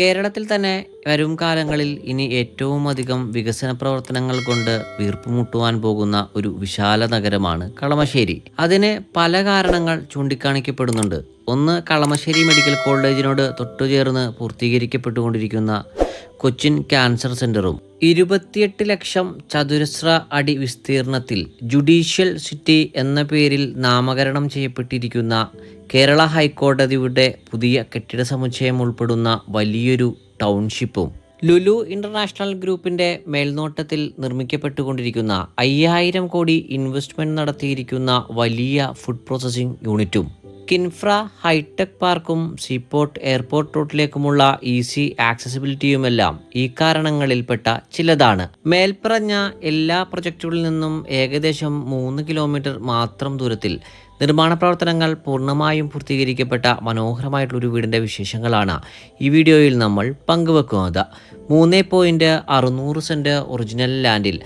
കേരളത്തിൽ തന്നെ വരും കാലങ്ങളിൽ ഇനി ഏറ്റവും അധികം വികസന പ്രവർത്തനങ്ങൾ കൊണ്ട് വീർപ്പുമുട്ടുവാൻ പോകുന്ന ഒരു വിശാല നഗരമാണ് കളമശ്ശേരി. അതിന് പല കാരണങ്ങൾ ചൂണ്ടിക്കാണിക്കപ്പെടുന്നുണ്ട്. ഒന്ന് കളമശ്ശേരി മെഡിക്കൽ കോളേജിനോട് തൊട്ടുചേർന്ന് പൂർത്തീകരിക്കപ്പെട്ടുകൊണ്ടിരിക്കുന്ന കൊച്ചിൻ ക്യാൻസർ സെന്ററും. ഇരുപത്തിയെട്ട് ലക്ഷം ചതുരശ്ര അടി വിസ്തീർണത്തിൽ ജുഡീഷ്യൽ സിറ്റി എന്ന പേരിൽ നാമകരണം ചെയ്യപ്പെട്ടിരിക്കുന്ന കേരള ഹൈക്കോടതിയുടെ പുതിയ കെട്ടിട സമുച്ചയം ഉൾപ്പെടുന്ന വലിയൊരു ടൗൺഷിപ്പും ലുലു ഇന്റർനാഷണൽ ഗ്രൂപ്പിന്റെ മേൽനോട്ടത്തിൽ നിർമ്മിക്കപ്പെട്ടുകൊണ്ടിരിക്കുന്ന അയ്യായിരം കോടി ഇൻവെസ്റ്റ്മെന്റ് നടത്തിയിരിക്കുന്ന വലിയ ഫുഡ് പ്രോസസ്സിംഗ് യൂണിറ്റും കിൻഫ്ര ഹൈടെക് പാർക്കും സീപോർട്ട് എയർപോർട്ട് റൂട്ടിലേക്കുമുള്ള ഈസി ആക്സസിബിലിറ്റിയുമെല്ലാം ഈ കാരണങ്ങളിൽപ്പെട്ട ചിലതാണ്. മേൽപ്പറഞ്ഞ എല്ലാ പ്രൊജക്റ്റുകളിൽ നിന്നും ഏകദേശം മൂന്ന് കിലോമീറ്റർ മാത്രം ദൂരത്തിൽ നിർമ്മാണ പ്രവർത്തനങ്ങൾ പൂർണമായും പൂർത്തീകരിക്കപ്പെട്ട മനോഹരമായിട്ടുള്ളൊരു വീടിന്റെ വിശേഷങ്ങളാണ് ഈ വീഡിയോയിൽ നമ്മൾ പങ്കുവെക്കുന്നത്. മൂന്ന് പോയിന്റ് അറുന്നൂറ് സെന്റ് ഒറിജിനൽ ലാൻഡിൽ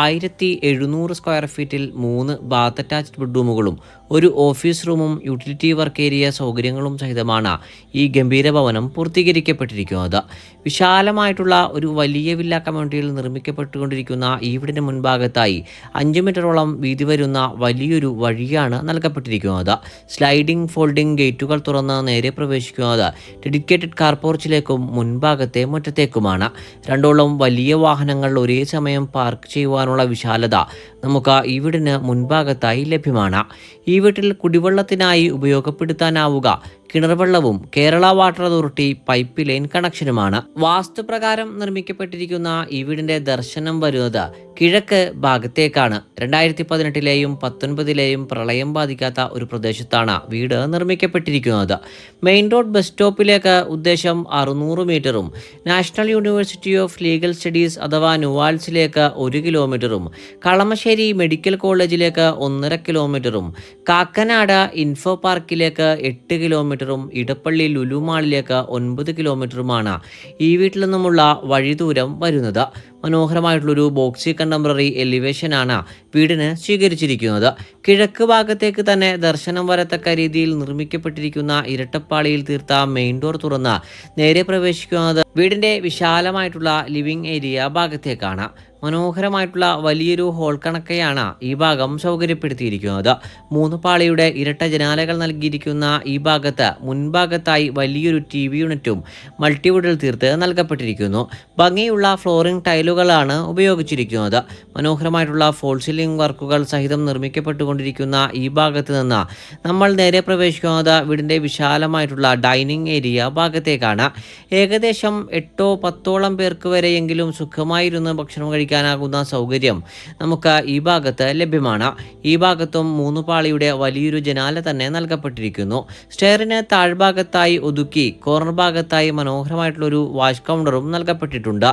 ആയിരത്തി എഴുന്നൂറ് സ്ക്വയർ ഫീറ്റിൽ മൂന്ന് ബാത്ത് അറ്റാച്ച്ഡ് ബെഡ്റൂമുകളും ഒരു ഓഫീസ് റൂമും യൂട്ടിലിറ്റി വർക്ക് ഏരിയ സൗകര്യങ്ങളും സഹിതമാണ് ഈ ഗംഭീര ഭവനം പൂർത്തീകരിക്കപ്പെട്ടിരിക്കുന്നത്. വിശാലമായിട്ടുള്ള ഒരു വലിയ വില്ല കമ്മ്യൂണിറ്റിയിൽ നിർമ്മിക്കപ്പെട്ടുകൊണ്ടിരിക്കുന്ന ഈ വീടിന്റെ മുൻഭാഗത്തായി അഞ്ച് മീറ്ററോളം വീതി വരുന്ന വലിയൊരു വഴിയാണ് നൽകപ്പെട്ടിരിക്കുന്നത് സ്ലൈഡിംഗ് ഫോൾഡിംഗ് ഗേറ്റുകൾ തുറന്ന് നേരെ പ്രവേശിക്കുന്നത് ഡെഡിക്കേറ്റഡ് കാർ പോർച്ചിലേക്കും മുൻഭാഗത്തെ മുറ്റത്തേക്കുമാണ്. രണ്ടോളം വലിയ വാഹനങ്ങൾ ഒരേ സമയം പാർക്ക് ചെയ്യുവാനുള്ള വിശാലത നമുക്ക് ഈ വീടിന് മുൻഭാഗത്തായി ലഭ്യമാണ്. ഈ വീട്ടിൽ കുടിവെള്ളത്തിനായി ഉപയോഗപ്പെടുത്താനാവുക. കിണർവെള്ളവും Kerala water authority pipe line കണക്ഷനുമാണ്. വാസ്തുപ്രകാരം നിർമ്മിക്കപ്പെട്ടിരിക്കുന്ന ഈ വീടിന്റെ ദർശനം വരുന്നത് കിഴക്ക് ഭാഗത്തേക്കാണ്. രണ്ടായിരത്തി പതിനെട്ടിലെയും പത്തൊൻപതിലെയും പ്രളയം ബാധിക്കാത്ത ഒരു പ്രദേശത്താണ് വീട് നിർമ്മിക്കപ്പെട്ടിരിക്കുന്നത്. മെയിൻ റോഡ് ബസ് സ്റ്റോപ്പിലേക്ക് ഉദ്ദേശം അറുന്നൂറ് മീറ്ററും national university of legal studies അഥവാ നുവാൽസിലേക്ക് ഒരു കിലോമീറ്ററും കളമശ്ശേരി മെഡിക്കൽ കോളേജിലേക്ക് ഒന്നര കിലോമീറ്ററും കാക്കനാട് ഇൻഫോ പാർക്കിലേക്ക് എട്ട് കിലോമീറ്ററും ഇടപ്പള്ളി ലുലുമാളിലേക്ക് ഒൻപത് കിലോമീറ്ററുമാണ് ഈ വീട്ടിൽ നിന്നുമുള്ള വഴിദൂരം വരുന്നത്. മനോഹരമായിട്ടുള്ളൊരു ബോക്സി കണ്ടംപററി എലിവേഷനാണ് വീടിന് സ്വീകരിച്ചിരിക്കുന്നത്. കിഴക്ക് ഭാഗത്തേക്ക് തന്നെ ദർശനം വരത്തക്ക രീതിയിൽ നിർമ്മിക്കപ്പെട്ടിരിക്കുന്ന ഇരട്ടപ്പാളിയിൽ തീർത്ത മെയിൻ ഡോർ തുറന്ന് നേരെ പ്രവേശിക്കുന്നത് വീടിന്റെ വിശാലമായിട്ടുള്ള ലിവിംഗ് ഏരിയ ഭാഗത്തേക്കാണ്. മനോഹരമായിട്ടുള്ള വലിയൊരു ഹോൾ കണക്കെയാണ് ഈ ഭാഗം സൗകര്യപ്പെടുത്തിയിരിക്കുന്നത്. മൂന്ന് പാളിയുടെ ഇരട്ട ജനാലകൾ നൽകിയിരിക്കുന്ന ഈ ഭാഗത്ത് മുൻഭാഗത്തായി വലിയൊരു ടി വി യൂണിറ്റും മൾട്ടിവുഡിൽ തീർത്ത് നൽകപ്പെട്ടിരിക്കുന്നു. ഭംഗിയുള്ള ഫ്ലോറിംഗ് ടൈലുകളാണ് ഉപയോഗിച്ചിരിക്കുന്നത്. മനോഹരമായിട്ടുള്ള ഫോൾ സീലിംഗ് വർക്കുകൾ സഹിതം നിർമ്മിക്കപ്പെട്ടുകൊണ്ടിരിക്കുന്ന ഈ ഭാഗത്ത് നിന്ന് നമ്മൾ നേരെ പ്രവേശിക്കുന്നത് വീടിന്റെ വിശാലമായിട്ടുള്ള ഡൈനിങ് ഏരിയ ഭാഗത്തേക്കാണ്. ഏകദേശം എട്ടോ പത്തോളം പേർക്ക് വരെയെങ്കിലും സുഖമായിരുന്ന് ഭക്ഷണം കഴിക്കാനാകുന്ന സൗകര്യം നമുക്ക് ഈ ഭാഗത്ത് ലഭ്യമാണ്. ഈ ഭാഗത്തും മൂന്ന് പാളിയുടെ വലിയൊരു ജനാല തന്നെ നൽകപ്പെട്ടിരിക്കുന്നു. സ്റ്റെയറിന് താഴ്ഭാഗത്തായി ഒതുക്കി കോർണർ ഭാഗത്തായി മനോഹരമായിട്ടുള്ളൊരു വാഷ് കൗണ്ടറും നൽകപ്പെട്ടിട്ടുണ്ട്.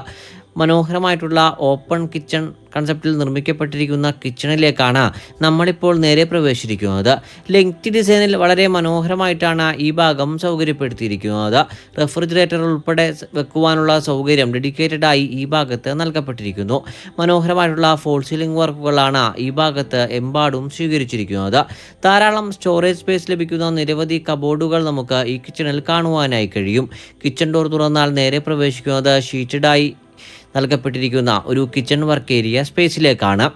മനോഹരമായിട്ടുള്ള ഓപ്പൺ കിച്ചൺ കൺസെപ്റ്റിൽ നിർമ്മിക്കപ്പെട്ടിരിക്കുന്ന കിച്ചണിലേക്കാണ് നമ്മളിപ്പോൾ നേരെ പ്രവേശിച്ചിരിക്കുന്നത്. ലെങ്ത് ഡിസൈനിൽ വളരെ മനോഹരമായിട്ടാണ് ഈ ഭാഗം സൗകര്യപ്പെടുത്തിയിരിക്കുന്നത്. റെഫ്രിജറേറ്റർ ഉൾപ്പെടെ വെക്കുവാനുള്ള സൗകര്യം ഡെഡിക്കേറ്റഡ് ആയി ഈ ഭാഗത്ത് നൽകപ്പെട്ടിരിക്കുന്നു. മനോഹരമായിട്ടുള്ള ഫോൾ സീലിംഗ് വർക്കുകളാണ് ഈ ഭാഗത്ത് എമ്പാടും സ്വീകരിച്ചിരിക്കുന്നത്. ധാരാളം സ്റ്റോറേജ് സ്പേസ് ലഭിക്കുന്ന നിരവധി കബോർഡുകൾ നമുക്ക് ഈ കിച്ചണിൽ കാണുവാനായി കഴിയും. കിച്ചൺ ഡോർ തുറന്നാൽ നേരെ പ്രവേശിക്കുന്നത് ഷീറ്റഡായി നൽകപ്പെട്ടിരിക്കുന്ന ഒരു കിച്ചൺ വർക്ക് ഏരിയ സ്പേസിലേക്കാണ്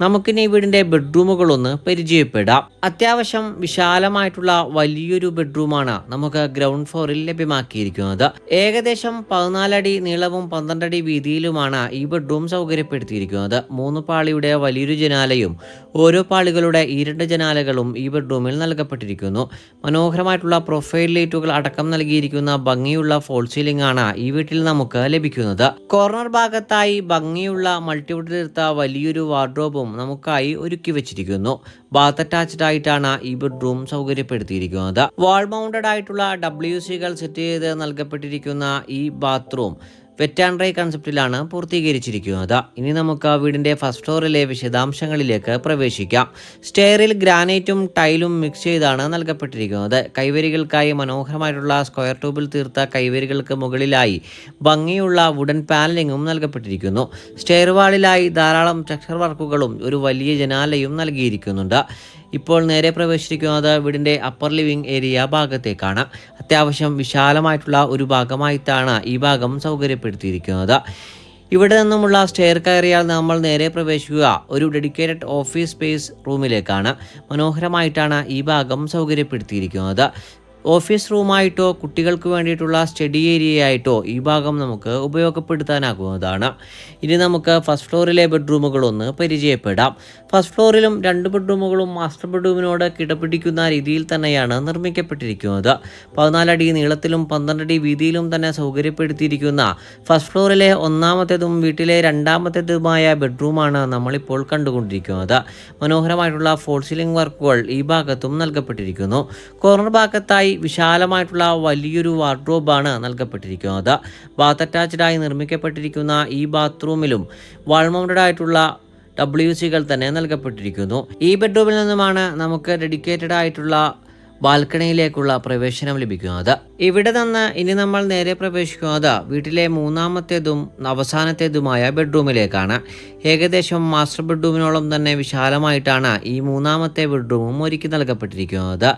നമുക്കിനി വീടിന്റെ ബെഡ്റൂമുകളൊന്ന് പരിചയപ്പെടാം. അത്യാവശ്യം വിശാലമായിട്ടുള്ള വലിയൊരു ബെഡ്റൂമാണ് നമുക്ക് ഗ്രൗണ്ട് ഫ്ലോറിൽ ലഭ്യമാക്കിയിരിക്കുന്നത്. ഏകദേശം പതിനാലടി നീളവും പന്ത്രണ്ടടി വീതിയിലുമാണ് ഈ ബെഡ്റൂം സൗകര്യപ്പെടുത്തിയിരിക്കുന്നത്. മൂന്ന് പാളിയുടെ വലിയൊരു ജനാലയും ഓരോ പാളികളുടെ ഈ രണ്ട് ജനാലകളും ഈ ബെഡ്റൂമിൽ നൽകപ്പെട്ടിരിക്കുന്നു. മനോഹരമായിട്ടുള്ള പ്രൊഫൈൽ ലൈറ്റുകൾ അടക്കം നൽകിയിരിക്കുന്ന ഭംഗിയുള്ള ഫോൾ സീലിംഗ് ആണ് ഈ വീട്ടിൽ നമുക്ക് ലഭിക്കുന്നത്. കോർണർ ഭാഗത്തായി ഭംഗിയുള്ള മൾട്ടിവുഡ് തീർത്ത വലിയൊരു വാർഡ്രോബും നമുക്കായി ഒരുക്കി വെച്ചിരിക്കുന്നു. ബാത്ത് അറ്റാച്ച്ഡ് ആയിട്ടാണ് ഈ ബെഡ്റൂം സൗകര്യപ്പെടുത്തിയിരിക്കുന്നത്. വാൾ മൗണ്ടഡ് ആയിട്ടുള്ള ഡബ്ല്യു സികൾ സെറ്റ് ചെയ്ത് നൽകപ്പെട്ടിരിക്കുന്ന ഈ ബാത്റൂം വെറ്റ് ആൻഡ് ഡ്രൈ കൺസെപ്റ്റിലാണ് പൂർത്തീകരിച്ചിരിക്കുന്നത്. ഇനി നമുക്ക് ആ വീടിന്റെ ഫസ്റ്റ് ഫ്ലോറിലെ വിശദാംശങ്ങളിലേക്ക് പ്രവേശിക്കാം. സ്റ്റെയറിൽ ഗ്രാനൈറ്റും ടൈലും മിക്സ് ചെയ്താണ് നൽകപ്പെട്ടിരിക്കുന്നത്. കൈവരികൾക്കായി മനോഹരമായിട്ടുള്ള സ്ക്വയർ ട്യൂബിൽ തീർത്ത കൈവരികൾക്ക് മുകളിലായി ഭംഗിയുള്ള വുഡൻ പാനലിങ്ങും നൽകപ്പെട്ടിരിക്കുന്നു. സ്റ്റെയർ വാളിലായി ധാരാളം സ്ട്രക്ചർ വർക്കുകളും ഒരു വലിയ ജനാലയും നൽകിയിരിക്കുന്നുണ്ട്. ഇപ്പോൾ നേരെ പ്രവേശിക്കുന്നത് വീടിന്റെ അപ്പർ ലിവിംഗ് ഏരിയ ഭാഗത്തേക്കാണ്. അത്യാവശ്യം വിശാലമായിട്ടുള്ള ഒരു ഭാഗമായിട്ടാണ് ഈ ഭാഗം സൗകര്യപ്പെടുത്തിയിരിക്കുന്നത്. ഇവിടെ നിന്നുമുള്ള സ്റ്റെയർ കയറിയാൽ നമ്മൾ നേരെ പ്രവേശിക്കുക. ഒരു ഡെഡിക്കേറ്റഡ് ഓഫീസ് സ്പേസ് റൂമിലേക്കാണ് മനോഹരമായിട്ടാണ് ഈ ഭാഗം സൗകര്യപ്പെടുത്തിയിരിക്കുന്നത്. ഓഫീസ് റൂമായിട്ടോ കുട്ടികൾക്ക് വേണ്ടിയിട്ടുള്ള സ്റ്റഡി ഏരിയയായിട്ടോ ഈ ഭാഗം നമുക്ക് ഉപയോഗപ്പെടുത്താനാകുന്നതാണ് ഇനി നമുക്ക് ഫസ്റ്റ് ഫ്ലോറിലെ ബെഡ്റൂമുകളൊന്ന് പരിചയപ്പെടാം. ഫസ്റ്റ് ഫ്ലോറിലും രണ്ട് ബെഡ്റൂമുകളും മാസ്റ്റർ ബെഡ്റൂമിനോട് കിടപിടിക്കുന്ന രീതിയിൽ തന്നെയാണ് നിർമ്മിക്കപ്പെട്ടിരിക്കുന്നത്. പതിനാലടി നീളത്തിലും പന്ത്രണ്ടടി വീതിയിലും തന്നെ സൗകര്യപ്പെടുത്തിയിരിക്കുന്ന ഫസ്റ്റ് ഫ്ലോറിലെ ഒന്നാമത്തേതും വീട്ടിലെ രണ്ടാമത്തേതുമായ ബെഡ്റൂമാണ് നമ്മളിപ്പോൾ കണ്ടുകൊണ്ടിരിക്കുന്നത്. മനോഹരമായിട്ടുള്ള ഫോൾ സീലിംഗ് വർക്കുകൾ ഈ ഭാഗത്തും നൽകപ്പെട്ടിരിക്കുന്നു. കോർണർ ഭാഗത്തായി വിശാലമായിട്ടുള്ള വലിയൊരു വാർഡ്രോബാണ് നൽകപ്പെട്ടിരിക്കുന്നത്. ബാത്ത് അറ്റാച്ച്ഡായി നിർമ്മിക്കപ്പെട്ടിരിക്കുന്ന ഈ ബാത്റൂമിലും വാൾ മൗണ്ടഡ് ആയിട്ടുള്ള ഡബ്ല്യു സികൾ തന്നെ നൽകപ്പെട്ടിരിക്കുന്നു. ഈ ബെഡ്റൂമിൽ നിന്നുമാണ് നമുക്ക് ഡെഡിക്കേറ്റഡ് ആയിട്ടുള്ള ബാൽക്കണിയിലേക്കുള്ള പ്രവേശനം ലഭിക്കുന്നത്. ഇവിടെ നിന്ന് ഇനി നമ്മൾ നേരെ പ്രവേശിക്കുന്നത് വീട്ടിലെ മൂന്നാമത്തേതും അവസാനത്തേതുമായ ബെഡ്റൂമിലേക്കാണ്. ഏകദേശം മാസ്റ്റർ ബെഡ്റൂമിനോളം തന്നെ വിശാലമായിട്ടാണ് ഈ മൂന്നാമത്തെ ബെഡ്റൂമും ഒരുക്കി നൽകപ്പെട്ടിരിക്കുന്നത്.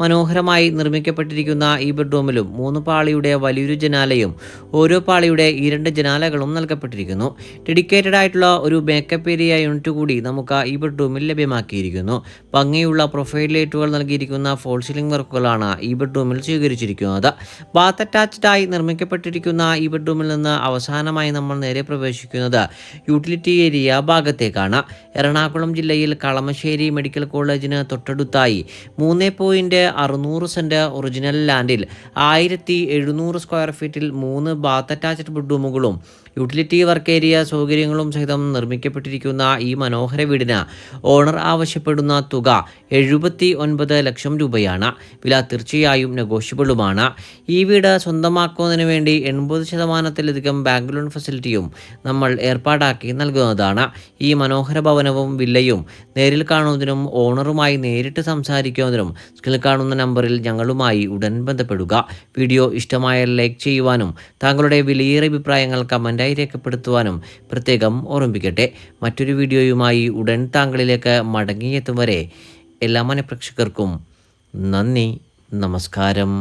മനോഹരമായി നിർമ്മിക്കപ്പെട്ടിരിക്കുന്ന ഈ ബെഡ്റൂമിലും മൂന്ന് പാളിയുടെ വലിയൊരു ജനാലയും ഓരോ പാളിയുടെ ഈ രണ്ട് ജനാലകളും നൽകപ്പെട്ടിരിക്കുന്നു. ഡെഡിക്കേറ്റഡ് ആയിട്ടുള്ള ഒരു മേക്കപ്പ് ഏരിയ യൂണിറ്റ് കൂടി നമുക്ക് ഈ ബെഡ്റൂമിൽ ലഭ്യമാക്കിയിരിക്കുന്നു. ഭംഗിയുള്ള പ്രൊഫൈൽ ലൈറ്റുകൾ നൽകിയിരിക്കുന്ന ഫോൾ സീലിംഗ് വർക്കുകളാണ് ഈ ബെഡ്റൂമിൽ സ്വീകരിച്ചിരിക്കുന്നത്. ബാത്ത് അറ്റാച്ച്ഡായി നിർമ്മിക്കപ്പെട്ടിരിക്കുന്ന ഈ ബെഡ്റൂമിൽ നിന്ന് അവസാനമായി നമ്മൾ നേരെ പ്രവേശിക്കുന്നത് യൂട്ടിലിറ്റി ഏരിയ ഭാഗത്തേക്കാണ്. എറണാകുളം ജില്ലയിൽ കളമശ്ശേരി മെഡിക്കൽ കോളേജിന് തൊട്ടടുത്തായി മൂന്ന് പോയിന്റ് അറുന്നൂറ് സെന്റ് ഒറിജിനൽ ലാൻഡിൽ ആയിരത്തി എഴുന്നൂറ് സ്ക്വയർ ഫീറ്റിൽ മൂന്ന് ബാത്ത് അറ്റാച്ച്ഡ് ബെഡ്റൂമുകളും യൂട്ടിലിറ്റി വർക്ക് ഏരിയ സൗകര്യങ്ങളും സഹിതം നിർമ്മിക്കപ്പെട്ടിരിക്കുന്ന ഈ മനോഹര വീടിന് ഓണർ ആവശ്യപ്പെടുന്ന തുക എഴുപത്തി ഒൻപത് ലക്ഷം രൂപയാണ്. വില തീർച്ചയായും നെഗോഷ്യബിളുമാണ്. ഈ വീട് സ്വന്തമാക്കുന്നതിന് വേണ്ടി എൺപത് ശതമാനത്തിലധികം ബാങ്ക് ലോൺ ഫെസിലിറ്റിയും നമ്മൾ ഏർപ്പാടാക്കി നൽകുന്നതാണ്. ഈ മനോഹര ഭവനവും വില്ലയും നേരിൽ കാണുന്നതിനും ഓണറുമായി നേരിട്ട് സംസാരിക്കുന്നതിനും സ്കിൽ കാണുന്ന നമ്പറിൽ ഞങ്ങളുമായി ഉടൻ ബന്ധപ്പെടുക. വീഡിയോ ഇഷ്ടമായ ലൈക്ക് ചെയ്യുവാനും താങ്കളുടെ വിലയേറിയ അഭിപ്രായങ്ങൾ കമന്റായി രേഖപ്പെടുത്തുവാനും പ്രത്യേകം ഓർമ്മിപ്പിക്കട്ടെ. മറ്റൊരു വീഡിയോയുമായി ഉടൻ താങ്കളിലേക്ക് മടങ്ങിയെത്തും വരെ എല്ലാ മനഃപ്രേക്ഷകർക്കും നന്ദി നമസ്കാരം.